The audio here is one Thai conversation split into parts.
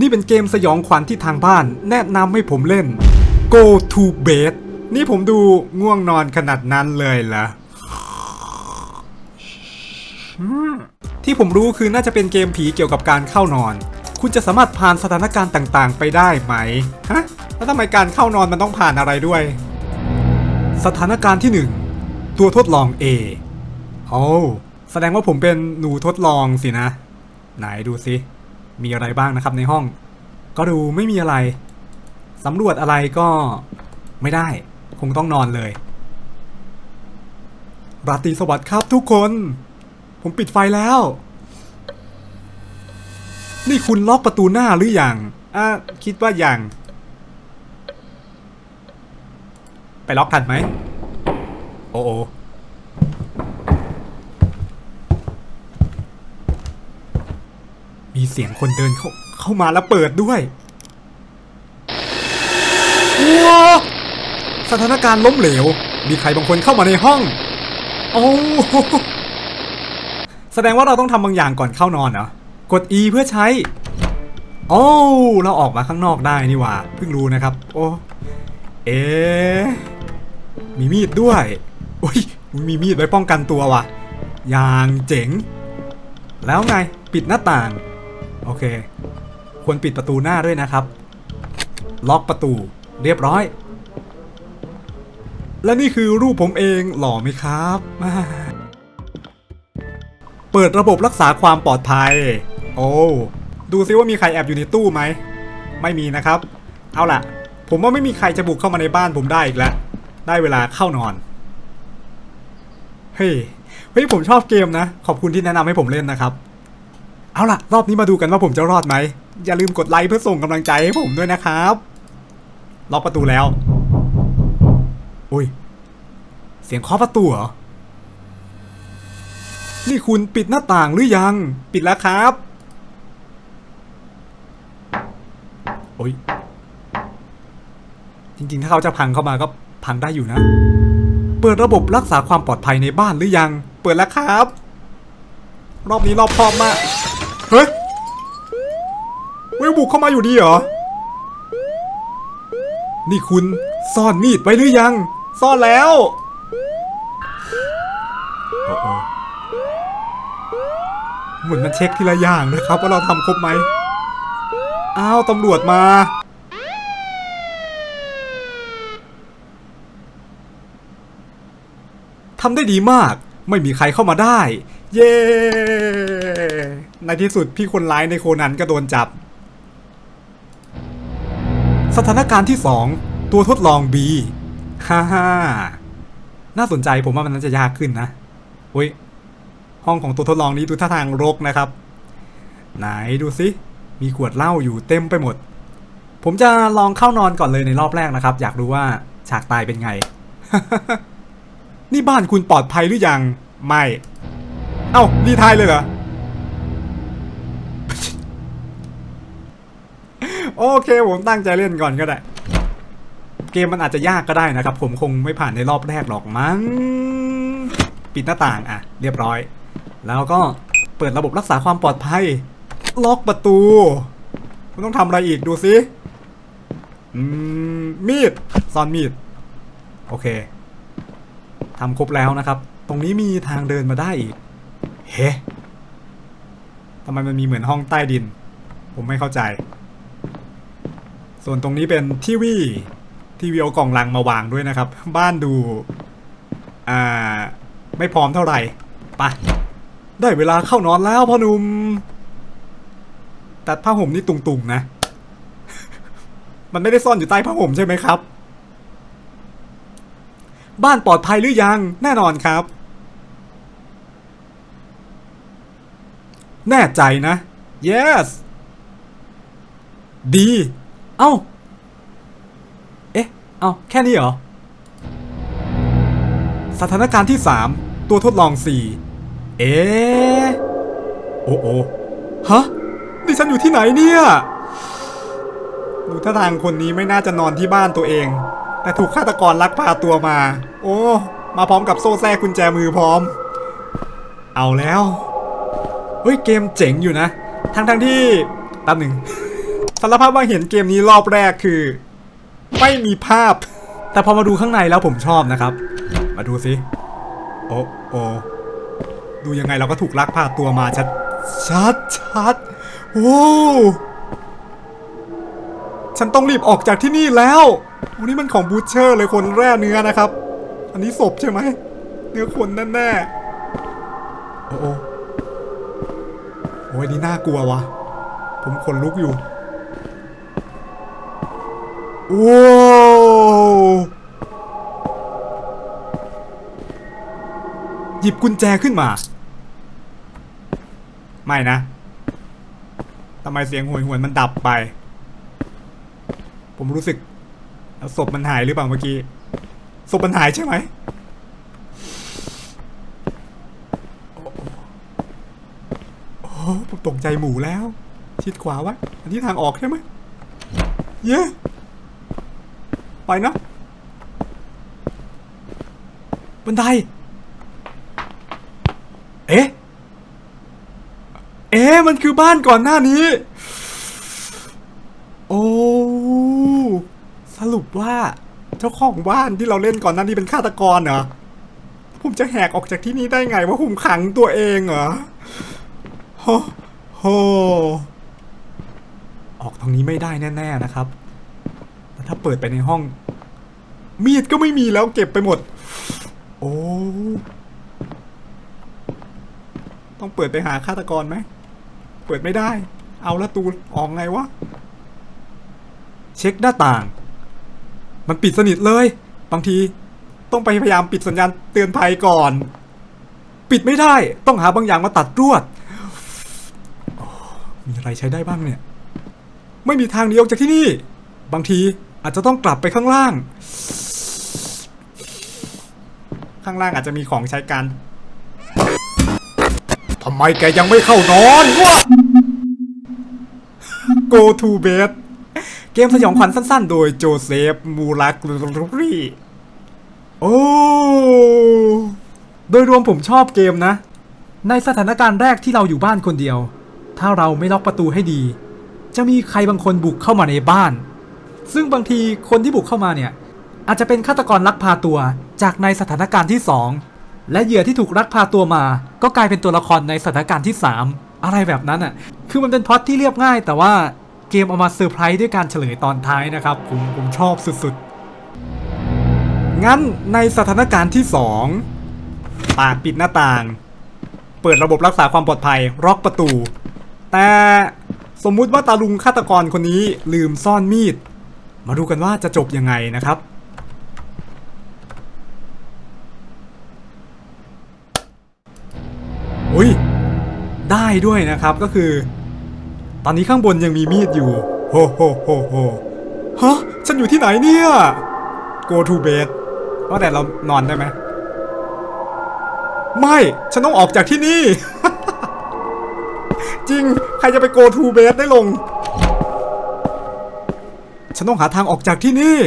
นี่เป็นเกมสยองขวัญที่ทางบ้าน แนะนำให้ผมเล่น Go to bed นี่ผมดูง่วงนอนขนาดนั้นเลยเหรอที่ผมรู้คือน่าจะเป็นเกมผีเกี่ยวกับการเข้านอน คุณจะสามารถผ่านสถานการณ์ต่างๆ ไปได้ไหมฮะแล้วทำไมการเข้านอนมันต้องผ่านอะไรด้วย สถานการณ์ที่ 1 ตัวทดลอง A โอ้แสดงว่าผมเป็นหนูทดลองสินะ ไหนดูสิ มีอะไรบ้างนะครับในห้อง ก็ดูไม่มีอะไรสำรวจอะไรก็ไม่ได้ คงต้องนอนเลย ราตรีสวัสดิ์ครับทุกคน ผมปิดไฟแล้ว นี่คุณล็อกประตูหน้าหรืออยังอะคิดว่าอยังไปล็อกทันไหม โอ้โอมี เสียงคนเดินเข้าเข้ามาแล้วเปิดด้วยว้าสถานการณ์ล้มเหลว มีใครบางคนเข้ามาในห้อง โอ้แสดงว่าเราต้องทำบางอย่างก่อนเข้านอนเหรอกด E เพื่อใช้ โอ้เราออกมาข้างนอกได้นี่หว่าเพิ่งรู้นะครับ โอ้เอ๊ะมีมีดด้วยโอ้ยมีมีดไว้ป้องกันตัวว่ะ อย่างเจ๋ง แล้วไง ปิดหน้าต่าง โอเค ควรปิดประตูหน้าด้วยนะครับ ล็อกประตูเรียบร้อย และนี่คือรูปผมเองหล่อไหมครับ เปิดระบบรักษาความปลอดภัย โอ้ ดูซิว่ามีใครแอบอยู่ในตู้ไหม ไม่มีนะครับ เอาล่ะ ผมว่าไม่มีใครจะบุกเข้ามาในบ้านผมได้อีกแล้ว ได้เวลาเข้านอน เฮ้ย เฮ้ยผมชอบเกมนะ ขอบคุณที่แนะนำให้ผมเล่นนะครับ เอาล่ะ รอบนี้มาดูกันว่าผมจะรอดไหม อย่าลืมกดไลค์เพื่อส่งกำลังใจให้ผมด้วยนะครับล็อกประตูแล้วอุ้ย เสียงเคาะประตูเหรอ นี่คุณปิดหน้าต่างหรือยัง ปิดแล้วครับโอ้ย จริงๆ ถ้าเขาจะพังเข้ามาก็พังได้อยู่นะ เปิดระบบรักษาความปลอดภัยในบ้านหรือยัง เปิดแล้วครับ รอบนี้รอบคอบมาก เฮ้ยเว้ยบุกเข้ามาอยู่ดีเหรอ นี่คุณซ่อนมีดไว้หรือยัง ซ่อนแล้วเหมือนมันเช็คทีละอย่างนะครับ ว่าเราทำครบไหม อ้าวตำรวจมา ทำได้ดีมาก ไม่มีใครเข้ามาได้ เย้ ในที่สุดพี่คนร้ายในโคนันก็โดนจับ สถานการณ์ที่ 2 ตัวทดลอง B ฮ่าฮ่าน่าสนใจผมว่ามันน่าจะยากขึ้นนะอุ้ยห้องของตัวทดลองนี้ดูท่าทางรกนะครับ ไหนดูสิมีขวดเหล้าอยู่เต็มไปหมด ผมจะลองเข้านอนก่อนเลยในรอบแรกนะครับ อยากรู้ว่าฉากตายเป็นไง นี่บ้านคุณปลอดภัยหรือยัง ไม่ เอ้ารีทายเลยเหรอ โอเคผมตั้งใจเล่นก่อนก็ได้ เกมมันอาจจะยากก็ได้นะครับ ผมคงไม่ผ่านในรอบแรกหรอกมั้งปิดหน้าต่างอะ เรียบร้อย แล้วก็เปิดระบบรักษาความปลอดภัย ล็อกประตูมันต้องทำอะไรอีกดูสิมมีดซ่อนมีด โอเคทำครบแล้วนะครับ ตรงนี้มีทางเดินมาได้อีก เฮ้ทำไมมันมีเหมือนห้องใต้ดิน ผมไม่เข้าใจ ส่วนตรงนี้เป็นทีวีทีวีเอากล่องลังมาวางด้วยนะครับ บ้านดูอ่าไม่พร้อมเท่าไหร่ปะได้เวลาเข้านอนแล้วพ่อหนุ่มแต่ผ้าห่มนี่ตุงๆนะ มันไม่ได้ซ่อนอยู่ใต้ผ้าห่มใช่ไหมครับ บ้านปลอดภัยหรือยัง แน่นอนครับ แน่ใจนะ yes ดี เอ้า เอ๊ะ เอ้า แค่นี้เหรอ สถานการณ์ที่ 3 ตัวทดลอง 4 เอ๊ะ โอ้โอฮะนี่ฉันอยู่ที่ไหนเนี่ย ดูท่าทางคนนี้ไม่น่าจะนอนที่บ้านตัวเอง แต่ถูกฆาตกรลักพาตัวมา โอ้ มาพร้อมกับโซ่แท้กุญแจมือพร้อม เอาแล้ว เฮ้ย เกมเจ๋งอยู่นะ ทั้งทั้งๆที่แป๊บหนึ่ง สารภาพว่าเห็นเกมนี้รอบแรกคือ ไม่มีภาพ แต่พอมาดูข้างในแล้วผมชอบนะครับ มาดูสิโอ้โอ้ดูยังไงเราก็ถูกลักพาตัวมาชัดชัดชัดโอ้ฉันต้องรีบออกจากที่นี่แล้ววันนี้มันของบูชเชอร์เลยคนแร่เนื้อนะครับ อันนี้ศพใช่ไหม เนื้อคนแน่ๆโอ้โอ้โอ้ยนี่น่ากลัววะผมขนลุกอยู่ ว้าวหยิบกุญแจขึ้นมา ไม่นะทำไมเสียงหวยหวนมันดับไป ผมรู้สึกศพมันหายหรือเปล่าเมื่อกี้ศพมันหายใช่ไหมโอ้ผมตกใจหมูแล้ว ชิดขวาว้อันนี้ทางออกใช่ไหมเย้ ไปนะ บันได เอ๊ะ เอ๊ะ มันคือบ้านก่อนหน้านี้ โอ้ สรุปว่า เจ้าของบ้านที่เราเล่นก่อนหน้านี้เป็นฆาตกรเหรอ ผมจะแหกออกจากที่นี่ได้ไงว่าผมขังตัวเองเหรอโฮโฮออกตรงนี้ไม่ได้แน่ ๆ นะครับ ถ้าเปิดไปในห้อง มีดก็ไม่มีแล้วเก็บไปหมด โอ้ต้องเปิดไปหาฆาตกรไหม เปิดไม่ได้ เอาละตูนออกไงวะ เช็คหน้าต่าง มันปิดสนิทเลย บางทีต้องไปพยายามปิดสัญญาณเตือนภัยก่อน ปิดไม่ได้ ต้องหาบางอย่างมาตัดรวด มีอะไรใช้ได้บ้างเนี่ย ไม่มีทางหนีออกจากที่นี่ บางที อาจจะต้องกลับไปข้างล่าง ข้างล่างอาจจะมีของใช้การทำไมแกยังไม่เข้านอนวะ Go to bed เกมสยองขวัญสั้นๆ โดยโจเซฟ มูรักรีโอ้ โดยรวมผมชอบเกมนะ ในสถานการณ์แรกที่เราอยู่บ้านคนเดียว ถ้าเราไม่ล็อกประตูให้ดี จะมีใครบางคนบุกเข้ามาในบ้าน ซึ่งบางทีคนที่บุกเข้ามาเนี่ย อาจจะเป็นฆาตกรลักพาตัวจากในสถานการณ์ที่ 2 และเหยื่อที่ถูกลักพาตัวมา ก็กลายเป็นตัวละครในสถานการณ์ที่ 3 อะไรแบบนั้นอะ คือมันเป็นพล็อตที่เรียบง่าย แต่ว่าเกมเอามาเซอร์ไพรส์ด้วยการเฉลยตอนท้ายนะครับ ผมผมชอบสุดๆ งั้นในสถานการณ์ที่ 2 ปากปิดหน้าต่าง เปิดระบบรักษาความปลอดภัยล็อกประตู แต่สมมุติว่าตาลุงฆาตกรคนนี้ลืมซ่อนมีด มาดูกันว่าจะจบยังไงนะครับ อุ้ย ได้ด้วยนะครับก็คือ ตอนนี้ข้างบนยังมีมีดอยู่โฮโฮโฮโฮฮะ ฉันอยู่ที่ไหนเนี่ย go to bed ว่าแต่เรานอนได้ไหม ไม่ ฉันต้องออกจากที่นี่ จริง ใครจะไป go to bed ได้ลง ฉันต้องหาทางออกจากที่นี่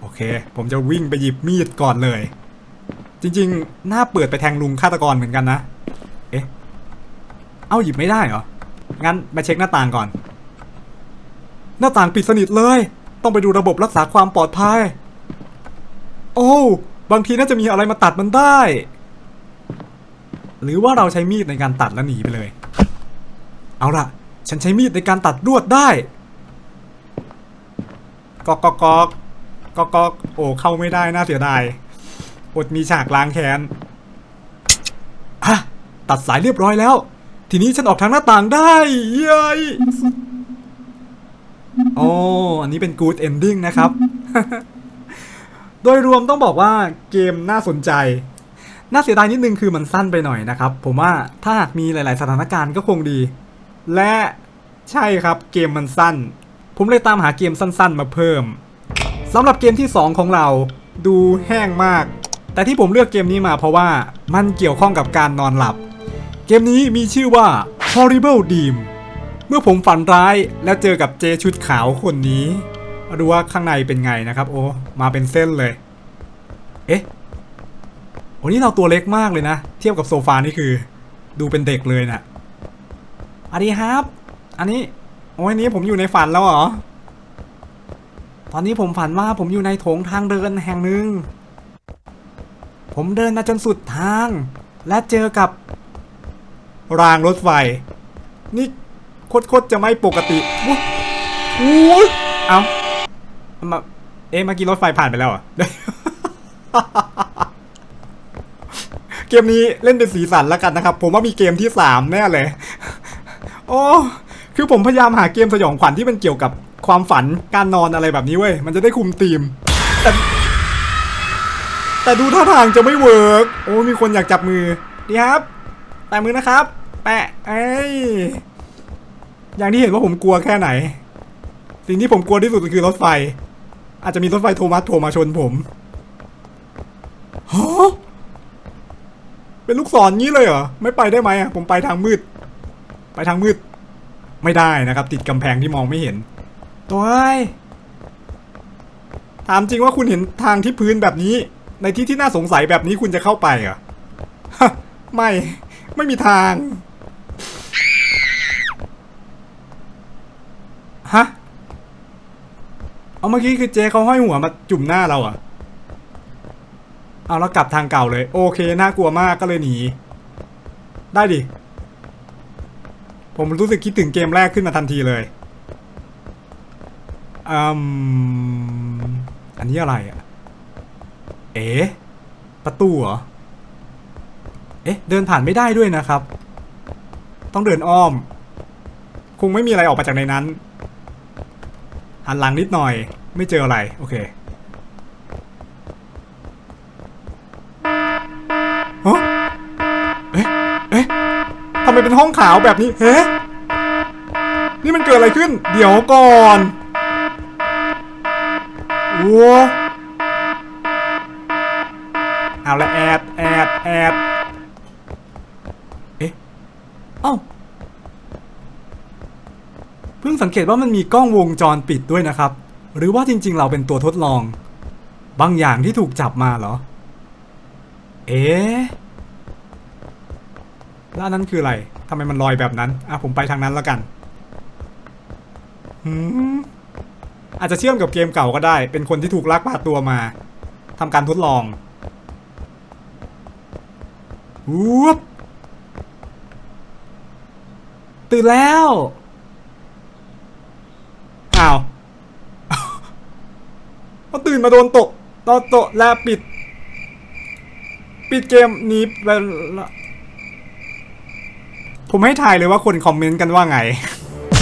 โอเค ผมจะวิ่งไปหยิบมีดก่อนเลย จริงๆ หน้าเปิดไปแทงลุงฆาตกรเหมือนกันนะ เอ๊ะ เอาหยิบไม่ได้เหรอ งั้นมาเช็คหน้าต่างก่อน หน้าต่างปิดสนิทเลย ต้องไปดูระบบรักษาความปลอดภัย โอ้บางทีน่าจะมีอะไรมาตัดมันได้ หรือว่าเราใช้มีดในการตัดแล้วหนีไปเลย เอาล่ะ ฉันใช้มีดในการตัดรวดได้ กอกกอกกอกกอกกโอ้เข้าไม่ได้น่าเสียดายอดมีฉากล้างแค้นฮะตัดสายเรียบร้อยแล้ว ทีนี้ฉันออกทางหน้าต่างได้เย้ยโอ้อันนี้เป็น good ending นะครับ โดยรวมต้องบอกว่าเกมน่าสนใจ น่าเสียดายนิดนึงคือมันสั้นไปหน่อยนะครับ ผมว่าถ้าหากมีหลาย ๆ สถานการณ์ก็คงดี และใช่ครับเกมมันสั้น ผมเลยตามหาเกมสั้นๆ มาเพิ่มสำหรับเกมที่ 2 ของเราดูแห้งมาก แต่ที่ผมเลือกเกมนี้มาเพราะว่ามันเกี่ยวข้องกับการนอนหลับ เกมนี้มีชื่อว่า Horrible Dream เมื่อผมฝันร้ายแล้วเจอกับเจชุดขาวคนนี้ ดูว่าข้างในเป็นไงนะครับ โอ้ มาเป็นเส้นเลย เอ๊ะโอ้นี่เราตัวเล็กมากเลยนะ เทียบกับโซฟานี่คือ ดูเป็นเด็กเลยนะอันนี้ครับ อันนี้ โอ้ยนี้ผมอยู่ในฝันแล้วเหรอ ตอนนี้ผมฝันว่าผมอยู่ในโถงทางเดินแห่งหนึ่ง ผมเดินมาจนสุดทาง และเจอกับ รางรถไฟ นี่โคตรๆจะไม่ปกติอุ๊ยอุ๊ยเอามาเอ๊ะเมื่อกี้รถไฟผ่านไปแล้วอะเกมนี้เล่นเป็นสีสันแล้วกันนะครับ ผมว่ามีเกมที่สามแน่เลย โอ้ คือผมพยายามหาเกมสยองขวัญที่มันเกี่ยวกับความฝันการนอนอะไรแบบนี้เว้ย มันจะได้คุมธีม แต่แต่ดูท่าทางจะไม่เวิร์กโอ้มีคนอยากจับมือดีครับ แตะมือนะครับ แปะเอ้อย่างที่เห็นว่าผมกลัวแค่ไหน สิ่งที่ผมกลัวที่สุดคือรถไฟ อาจจะมีรถไฟโทมัสโทรมาชนผมฮะเป็นลูกศรงี้เลยเหรอ ไม่ไปได้ไหมอะ ผมไปทางมืด ไปทางมืด ไม่ได้นะครับ ติดกำแพงที่มองไม่เห็น ตัวเอ้ถามจริงว่าคุณเห็นทางที่พื้นแบบนี้ ในที่ที่น่าสงสัยแบบนี้คุณจะเข้าไปเหรอะไม่ไม่มีทางฮะเอาเมื่อกี้คือเจ๊เขาห้อยหัวมาจุ่มหน้าเราอะเอาแล้วกลับทางเก่าเลย โอเคน่ากลัวมากก็เลยหนี ได้ดิ ผมรู้สึกคิดถึงเกมแรกขึ้นมาทันทีเลยอืมอันนี้อะไรอะเอ๊ะประตูเหรอ เอ๊ะ เดินผ่านไม่ได้ด้วยนะครับ ต้องเดินอ้อม คงไม่มีอะไรออกมาจากในนั้น หันหลังนิดหน่อย ไม่เจออะไร โอเคฮะเอ๊ะ เอ๊ะทำไมเป็น ห้องขาวแบบนี้ เฮ้นี่มันเกิดอะไรขึ้น เดี๋ยวก่อนวัวเอาละแอดแอดแอดเอ๊ะเอ้าเพิ่งสังเกตว่ามันมีกล้องวงจรปิดด้วยนะครับ หรือว่าจริง ๆ เราเป็นตัวทดลอง บางอย่างที่ถูกจับมาเหรอ เอ๊ะ แล้วอันนั้นคืออะไรทำไมมันลอยแบบนั้นอะผมไปทางนั้นแล้วกันหืมอาจจะเชื่อมกับเกมเก่าก็ได้ เป็นคนที่ถูกลักพาตัวมาทำการทดลองวูบตื่นแล้วอ้าวเขาตื่นมาโดนโตะตอนโตะแล้วปิด ปิดเกมนี้ไปละ ผมให้ถ่ายเลยว่าคนคอมเมนต์กันว่าไง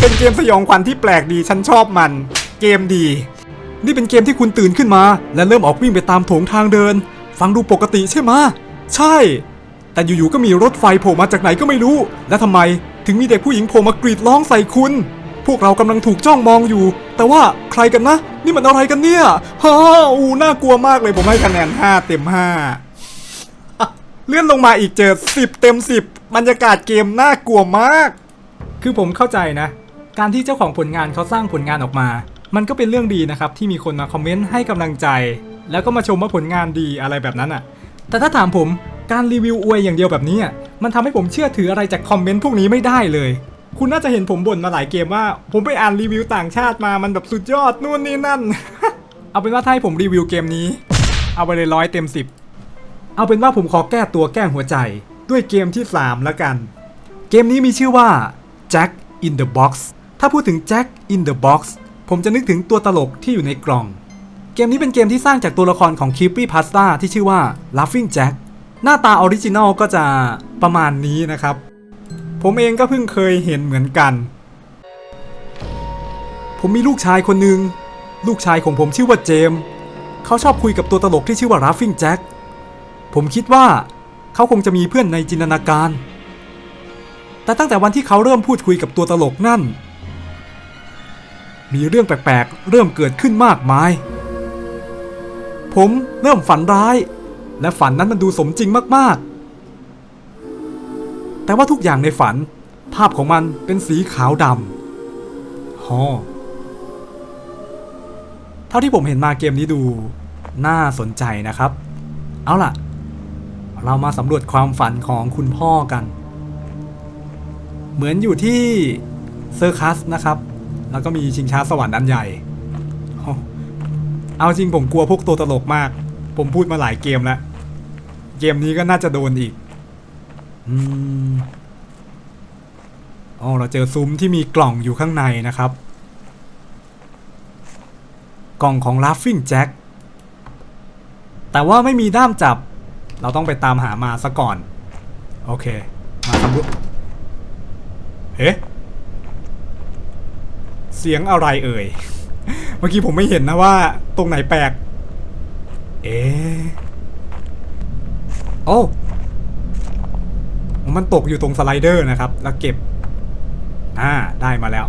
เป็นเกมสยองขวัญที่แปลกดีฉันชอบมัน เกมดี นี่เป็นเกมที่คุณตื่นขึ้นมา และเริ่มออกวิ่งไปตามโถงทางเดิน ฟังดูปกติใช่ไหมใช่ แต่อยู่ๆก็มีรถไฟโผล่มาจากไหนก็ไม่รู้ และทำไมถึงมีเด็กผู้หญิงโผล่มากรีดร้องใส่คุณ พวกเรากำลังถูกจ้องมองอยู่ แต่ว่าใครกันนะ นี่มันอะไรกันเนี่ยฮ่าอูน่ากลัวมากเลยผมให้คะแนน 5 เต็ม 5 เลื่อนลงมาอีกเจอ 10 เต็ม 10 บรรยากาศเกมน่ากลัวมาก คือผมเข้าใจนะ การที่เจ้าของผลงานเขาสร้างผลงานออกมา มันก็เป็นเรื่องดีนะครับที่มีคนมาคอมเมนต์ให้กำลังใจ แล้วก็มาชมว่าผลงานดีอะไรแบบนั้นอะ แต่ถ้าถามผมการรีวิวอวยอย่างเดียวแบบนี้อะมันทำให้ผมเชื่อถืออะไรจากคอมเมนต์พวกนี้ไม่ได้เลย คุณน่าจะเห็นผมบ่นมาหลายเกมว่า ผมไปอ่านรีวิวต่างชาติมามันแบบสุดยอดนู่นนี่นั่น เอาเป็นว่าถ้าให้ผมรีวิวเกมนี้ เอาไปเลยร้อยเต็มสิบเอาเป็นว่าผมขอแก้ตัวแก้หัวใจ ด้วยเกมที่ 3 แล้วกัน เกมนี้มีชื่อว่า Jack in the Box ถ้าพูดถึง Jack in the Box ผมจะนึกถึงตัวตลกที่อยู่ในกล่อง เกมนี้เป็นเกมที่สร้างจากตัวละครของ Creepy Pasta ที่ชื่อว่า Laughing Jack หน้าตาออริจินอลก็จะประมาณนี้นะครับ ผมเองก็เพิ่งเคยเห็นเหมือนกัน ผมมีลูกชายคนหนึ่งลูกชายของผมชื่อว่าเจมส์เขาชอบคุยกับตัวตลกที่ชื่อว่า Laughing Jack ผมคิดว่า เขาคงจะมีเพื่อนในจินตนาการ แต่ตั้งแต่วันที่เขาเริ่มพูดคุยกับตัวตลกนั่น มีเรื่องแปลกๆ เริ่มเกิดขึ้นมากมาย ผมเริ่มฝันร้าย และฝันนั้นมันดูสมจริงมากๆ แต่ว่าทุกอย่างในฝัน ภาพของมันเป็นสีขาวดำฮอเท่าที่ผมเห็นมาเกมนี้ดู น่าสนใจนะครับ เอาล่ะ เรามาสำรวจความฝันของคุณพ่อกัน เหมือนอยู่ที่เซอร์คัสนะครับ แล้วก็มีชิงช้าสวรรค์อันใหญ่ เอาจริงผมกลัวพวกตัวตลกมาก ผมพูดมาหลายเกมแล้ว เกมนี้ก็น่าจะโดนอีก อืมอ๋อเราเจอซุ้มที่มีกล่องอยู่ข้างในนะครับ กล่องของ Laughing Jack แต่ว่าไม่มีด้ามจับ เราต้องไปตามหามาซะก่อน โอเค มาทำรูปเฮ้เสียงอะไรเอ่ย เมื่อกี้ผมไม่เห็นนะว่า ตรงไหนแปลก เอ๊โอ้มันตกอยู่ตรงสไลเดอร์นะครับ แล้วเก็บ อ่า ได้มาแล้ว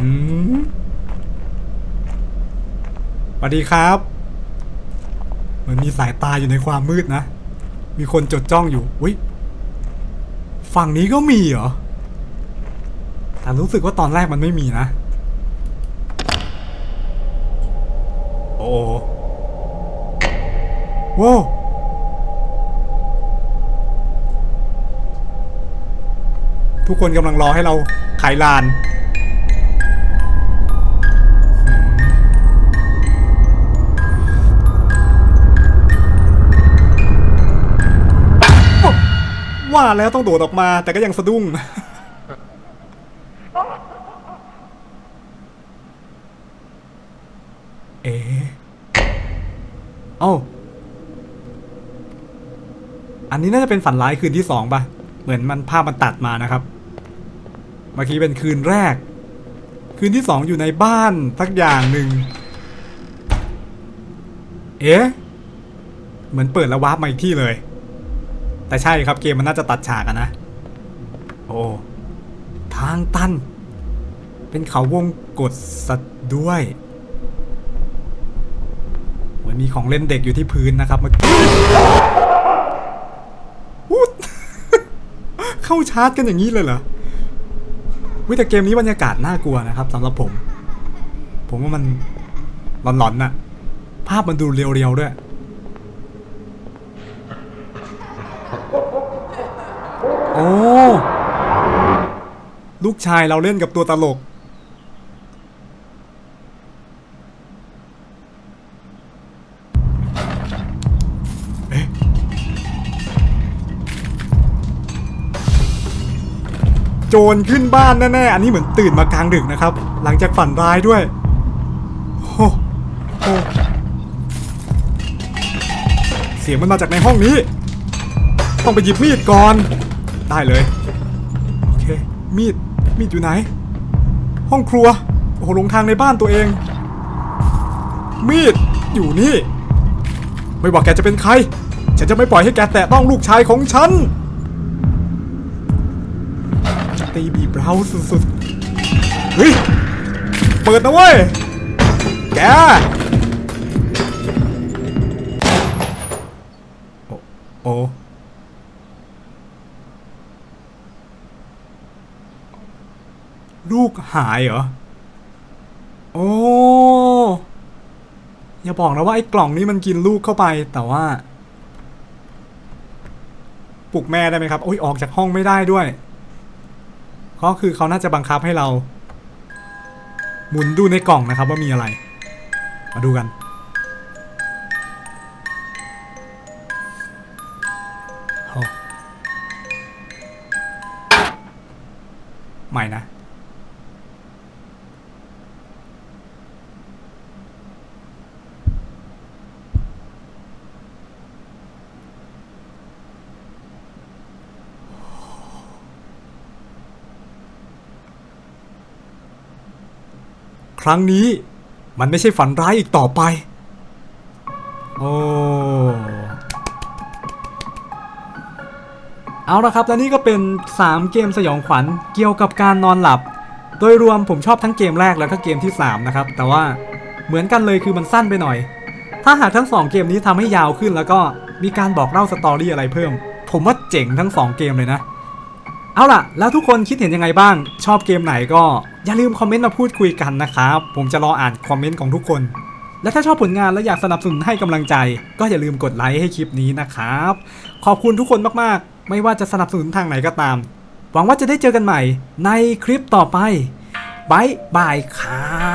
อืม วัสดีครับ เหมือนมีสายตาอยู่ในความมืดนะ มีคนจดจ้องอยู่ อุ้ย ฝั่งนี้ก็มีเหรอ แต่รู้สึกว่าตอนแรกมันไม่มีนะ โอ้โว้ทุกคนกำลังรอให้เราไขลาน ว่าแล้วต้องโดดออกมา แต่ก็ยังสะดุ้ง เอ๊ะเอ้า อันนี้น่าจะเป็นฝันร้ายคืนที่สองป่ะ เหมือนมันภาพมันตัดมานะครับ เมื่อกี้เป็นคืนแรก คืนที่สองอยู่ในบ้านสักอย่างหนึ่ง เอ๊ะ เหมือนเปิดแล้ววาร์ปมาอีกที่เลย แต่ใช่ครับเกมมันน่าจะตัดฉากอะนะ โอ้ทางตัน เป็นเขาวงกดสัตว์ด้วยเหมือนมีของเล่นเด็กอยู่ที่พื้นนะครับเมื่อกี้วูดเข้าชาร์จกันอย่างนี้เลยเหรอวิแต่เกมนี้บรรยากาศน่ากลัวนะครับสำหรับผม ผมว่ามันหลอนๆน่ะ ภาพมันดูเรียวๆด้วย โอ้ ลูกชายเราเล่นกับตัวตลกเอ๊ะโจรขึ้นบ้านแน่ๆ อันนี้เหมือนตื่นมากลางดึกนะครับ หลังจากฝันร้ายด้วยโอ้โอ้เสียงมันมาจากในห้องนี้ ต้องไปหยิบมีดก่อน ได้เลย โอเค มีด มีดอยู่ไหน ห้องครัว โอ้โหหลงทางในบ้านตัวเอง มีดอยู่นี่ ไม่ว่าแกจะเป็นใคร ฉันจะไม่ปล่อยให้แกแตะต้องลูกชายของฉัน ตีบีบเราสุดๆ เฮ้ย เปิดนะเว้ย แกโอ้โอ้ ลูก หายเหรอ โอ้อย่าบอกนะว่าไอ้กล่องนี้มันกินลูกเข้าไปแต่ว่า ปลุกแม่ได้ไหมครับโอ้ยออกจากห้องไม่ได้ด้วยก็คือเขาน่าจะบังคับให้เรา หมุนดูในกล่องนะครับว่ามีอะไร มาดูกัน รั้งนี้มันไม่ใช่ฝันร้ายอีกต่อไป โอ้เอาละครับ และนี่ก็เป็น 3 เกมสยองขวัญเกี่ยวกับการนอนหลับ โดยรวมผมชอบทั้งเกมแรกแล้วก็เกมที่ 3 นะครับ แต่ว่าเหมือนกันเลยคือมันสั้นไปหน่อย ถ้าหากทั้ง 2 เกมนี้ทำให้ยาวขึ้นแล้วก็มีการบอกเล่าสตอรี่อะไรเพิ่ม ผมว่าเจ๋งทั้ง 2 เกมเลยนะ เอาล่ะ แล้วทุกคนคิดเห็นยังไงบ้าง ชอบเกมไหนก็อย่าลืมคอมเมนต์มาพูดคุยกันนะครับ ผมจะรออ่านคอมเมนต์ของทุกคน และถ้าชอบผลงานและอยากสนับสนุนให้กำลังใจ ก็อย่าลืมกดไลค์ให้คลิปนี้นะครับ ขอบคุณทุกคนมากๆ ไม่ว่าจะสนับสนุนทางไหนก็ตาม หวังว่าจะได้เจอกันใหม่ในคลิปต่อไปบายบายครับ